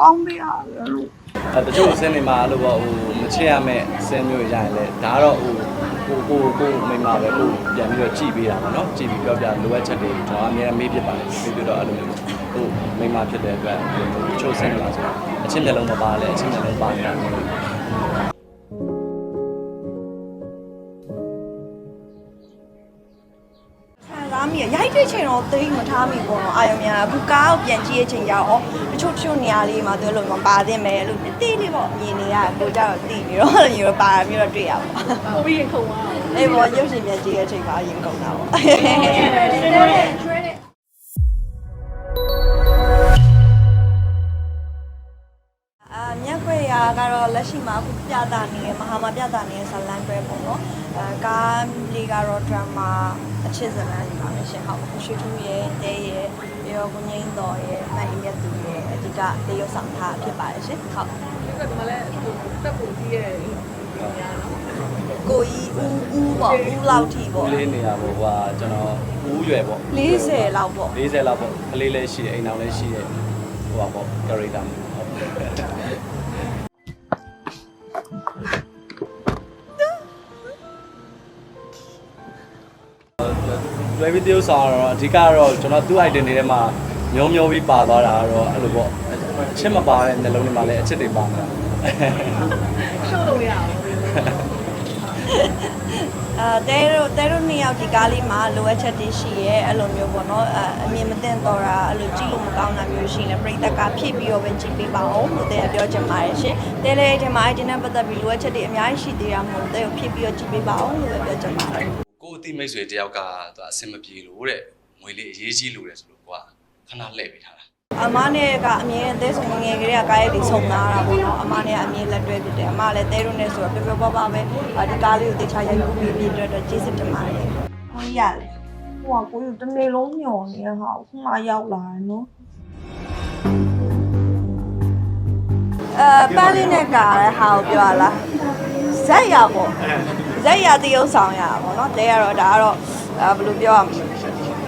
ကောင်းပေးရတယ်လို့အဲတချို့စင်းနေမှာအဲ့လိုပေါ့ဟိုမချစ်ရမဲ့စင်းမျိုးရရင်လေဒါကတော့ဟိုကိုကိုကိုမိမပဲကိုပြန်ပြီးတော့ကြည်ပေးတာပေါ့နော်ကြည်ပြီးပြောပြလိုအပ်ချက်တွေကျွန်တော်အများမေးဖြစ်ပါတယ်ပြီးပြီးတော့အဲ့လိုမျိုးဟိုမိမဖြစ်တဲ့အတွက်တချို့စင်းနေမှာဆိုအချင်းမျက်လုံးမပါလဲအချင်းမျက်လုံးပါနေတာ ရရိုက်တဲ့ချိန်တော့သိမထားမိပေါ့နော်အာယုံများအခုကားကိုပြန်ကြည့်တဲ့ချိန်ကျတော့တချို့တချို့နေရာလေးမှာသူလို့မပါသင့်မယ်လို့တိတိလေးပေါ့မြင်နေရတယ်ကိုကြတော့တိပြီးတော့အဲ့လိုမျိုးပါမျိုးတော့တွေ့ရပါဟိုပြီးရင်ခုံသွားအေးပေါ့ရုပ်ရှင်ပြန်ကြည့်တဲ့ချိန်မှာရင်ကုန်တာပေါ့ အခုပြတာနေတဲ့မဟာမပြတာနေတဲ့ဇလန်ခွဲပေါ့နော်အဲကားလေးကတော့ drama အချစ်ဇလန်လေးပါပဲရှင်ဟုတ်ရွှေထူးရဲ့တဲရဲ့ပြီးတော့ကိုငိမ့်တော်ရဲ့မိုက်မြတ်သူရဲ့အဓိကတရုပ်ဆောင်ထားဖြစ်ပါတယ်ရှင်ဟုတ်ဒီကတမလည်းဟိုတက်ဖို့ကြီးရဲ့ညာနော်ကိုကြီးဦးဦးပေါ့ဦးလောက်ထိပေါ့ဦးလေးနေရပေါ့ဟိုကကျွန်တော်ဦးရွယ်ပေါ့40လောက်ပေါ့40လောက်ပေါ့ကလေးလည်းရှိတယ်အိမ်အောင်လည်းရှိတယ်ဟိုပါပေါ့ character မျိုးဟုတ် လွယ်ဗီဒီယိုဆောင်တော့အဓိကတော့ကျွန်တော်သူ့ identity ထဲမှာမျိုးမျိုးပြီးပါသွားတာကတော့အဲ့လိုပေါ့အချစ်မပါတဲ့နှလုံးထဲမှာလည်းအချစ်တွေပါနေတာရှုပ်လို့ရအောင်အာတဲတို့တဲတို့နှစ်ယောက်ဒီကားလေးမှာလိုအပ်ချက်တွေရှိရဲအဲ့လိုမျိုးပေါ့နော်အအမြင်မသိတော့တာအဲ့လိုကြည့်လို့မကောင်းတာမျိုးရှိရင်လည်းပြိတ္တကဖြည့်ပြီးတော့ပဲကြည့်ပေးပါအောင်လို့တဲပြောချင်ပါတယ်ရှင်တဲလေးဒီမှာအဲ့ဒီနဲ့ပတ်သက်ပြီးလိုအပ်ချက်တွေအများကြီးရှိသေးတာမို့တဲကိုဖြည့်ပြီးတော့ကြည့်ပေးပါအောင်လို့ပြောချင်ပါတယ် ကိုယ်အတိမိတ်ဆွေတယောက်ကသူအဆင်မပြေလို့တဲ့ငွေလေးအရေးကြီးလို့တယ်ဆိုလို့ကွာခဏလှည့်ပေးထားတာအမနဲ့ကအမြဲအသေးဆုံးငယ်ငယ်ကလေးကကားရိုက်ပြီးဆုံလာတာပေါ့နော်အမနဲ့ကအမြဲလက်တွဲဖြစ်တယ်အမလည်းတဲတို့နဲ့ဆိုတော့ပျော်ပျော်ပါပါပဲအာဒီကားလေးကိုတေချာရိုက်ကူပြီးပြီးတော့ကျေးဇူးတင်ပါတယ်ဟောရတယ်ဟိုကကိုယူတနေ့လုံးညော်နေဟာခုမှရောက်လာတယ်နော်အဲပန်းလေးနဲ့ကားတဲ့ဟာကိုပြောရလားဇက်ရပေါ့ ဇက်ရတရုပ်ဆောင်ရပါပေါ့နော်တဲရတော့ဒါကတော့အဲဘယ်လိုပြောရမလဲ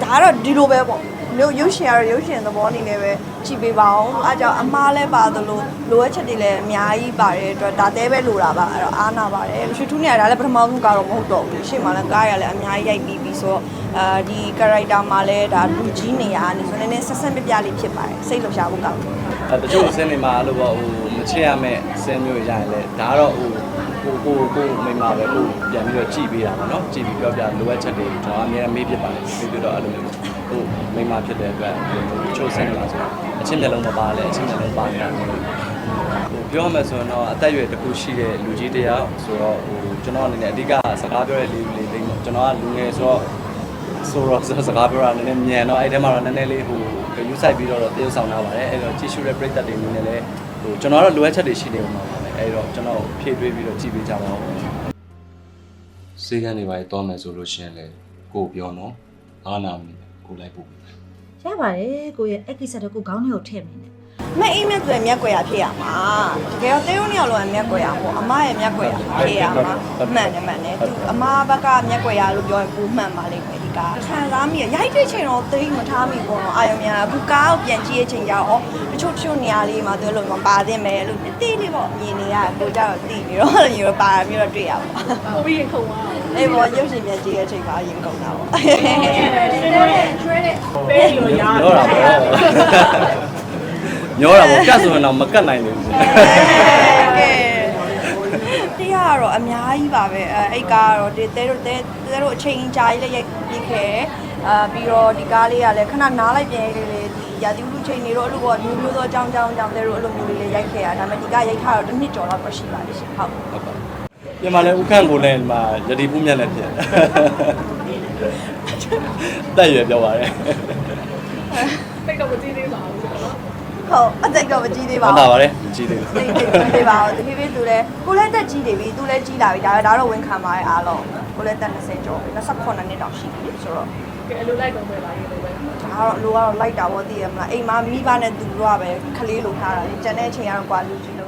ဒါကတော့ဒီလိုပဲပေါ့ရုပ်ရုပ်ရှင်ရတော့ရုပ်ရှင်သဘောအနေနဲ့ပဲကြည့်ပေးပါအောင်အဲကြောင့်အမားလည်းပါသလိုလိုအပ်ချက်တွေလည်းအများကြီးပါတယ်အတွက်ဒါတဲပဲလိုတာပါအဲ့တော့အားနာပါတယ်ရွှေထူးနေရတာလည်းပထမဆုံးကတော့မဟုတ်တော့ဘူးရှေ့မှာလည်းကားရလည်းအများကြီးရိုက်ပြီးပြီးဆိုတော့အာဒီ character မှာလည်းဒါလူကြီးနေရအနေဆိုနည်းနည်းဆက်ဆက်ပြပြလေးဖြစ်ပါတယ်စိတ်လှုပ်ရှားဖို့ကောင်းတယ်အဲတချို့စင်းနေမှာအဲ့လိုပေါ့ဟိုမချစ်ရမဲ့စင်းမျိုးရရင်လေဒါကတော့ဟို ကိုကိုကိုမိမပဲကိုပြန်ပြီးတော့ကြည်ပေးတာပေါ့နော်ကြည်ပြီးပြောပြလိုအပ်ချက်တွေကျွန်တော်အများမေးဖြစ်ပါတယ်ပြီးပြီးတော့အဲ့လိုမျိုးဟိုမိမဖြစ်တဲ့အတွက်တချို့စင်းနေမှာဆိုအချင်းမျက်လုံးမပါလဲအချင်းမျက်လုံးပါနေတာမျိုးဟိုပြောမှဆိုရင်တော့အသက်အရွယ်တစ်ခုရှိတဲ့လူကြီးတယောက်ဆိုတော့ဟိုကျွန်တော်အနေနဲ့အဓိကစကားပြောတဲ့လူလေးလေးကျွန်တော်ကလူငယ်ဆိုတော့ဆိုတော့စကားပြောတာနည်းနည်းမြန်တော့အဲ့ထဲမှာတော့နည်းနည်းလေးဟိုယူဆိုင်ပြီးတော့တရုပ်ဆောင်လာပါတယ်အဲ့တော့ကြည့်ရှုတဲ့ပရိသတ်တွေအနေနဲ့လည်းဟိုကျွန်တော်ကတော့လိုအပ်ချက်တွေရှိနေမှာပါပဲ အဲ့တော့ကျွန်တော်ဖြည့်တွေးပြီးတော့ကြည့်ပေးကြပါဦးစေကန်းတွေပါတော့မယ်ဆိုလို့ရှိရင်လေကိုပြောနော်အားနာမနေကိုလိုက်ပို့ပေးမယ်ရပါတယ်ကိုရဲ့အဲ့ကိစ္စတော့ကိုခေါင်းထဲကိုထည့်မိနေ မအိမ်မဲ့ဆိုရင်မျက်ကွယ်ရဖြစ်ရမှာတကယ်တော့တေးရုံးနှစ်ယောက်လုံးကမျက်ကွယ်ရပေါ့အမရဲ့မျက်ကွယ်ရဖြစ်ရမှာမှန်တယ်မှန်တယ်သူအမဘက်ကမျက်ကွယ်ရလို့ပြောရင်ကိုမှန်ပါလိမ့်မယ်ဒီကခံစားမိရရိုက်တဲ့ချိန်တော့သိမထားမိပေါ့နော်အာယုံများအခုကားကိုပြန်ကြည့်တဲ့ချိန်ကျတော့တချို့တချို့နေရာလေးမှာသူလို့မပါသင့်မယ်လို့တိတိလေးပေါ့မြင်နေရတယ်ကိုကြတော့တိပြီးတော့အဲ့လိုမျိုးပါမျိုးတော့တွေ့ရပါဟိုပြီးရင်ခုံသွားအေးပေါ့ရုပ်ရှင်ပြန်ကြည့်တဲ့ချိန်မှာရင်ကုန်တာပေါ့ပေးလို့ရညောတာပေါ့ ညောတာပေါ့ကတ်ဆိုရင်တော့မကတ်နိုင်ဘူးကဲတရားကတော့အများကြီးပါပဲအဲအဲ့ကားကတော့ဒီတဲတို့တဲတဲတို့အချိန်ကြာကြီးလည်းရိုက်ပြီးခဲ့တယ်အာပြီးတော့ဒီကားလေးကလည်းခဏနားလိုက်ပြန်လေးလေးဒီရာသီဥတုချိန်နေတော့အဲ့လိုပေါ့မျိုးမျိုးသောအကြောင်းအကြောင်းအကြောင်းတဲတို့အဲ့လိုမျိုးလေးလည်းရိုက်ခဲ့ရဒါပေမဲ့ဒီကရိုက်ထားတော့တစ်နှစ်ကျော်လောက်တော့ရှိပါလိမ့်ရှင်ဟုတ်ဟုတ်ပါပြန်มาလဲဥခန့်ကိုလည်းဒီမှာယတိပူးမြတ်လည်းဖြစ်တက်ရွယ်ပြောပါတယ်တိတ်တော့မကြည့်သေးပါဘူးဆိုတော့ ဟုတ်အသက်တော့မကြီးသေးပါဟုတ်ဘူးတာပါတယ်မကြည့်သေးဘူးသိသိကြီးသေးပါဘူးတဖြည်းဖြည်းသူလည်းကိုလည်းတက်ကြီးနေပြီသူလည်းကြီးလာပြီဒါဒါတော့ဝန်ခံပါရဲ့အားလုံးကိုလည်းတက်20ကျော်28နှစ်တောင်ရှိပြီဆိုတော့ကဲအလိုလိုက်တော့ပဲပါရေးလို့ပဲဒါကတော့လူကတော့လိုက်တာပေါ့သိရမလားအိမ်မှာမိဘနဲ့သူတို့ကပဲခလေးလိုထားတာလေကျန်တဲ့အချိန်ကတော့ကွာလူကြီး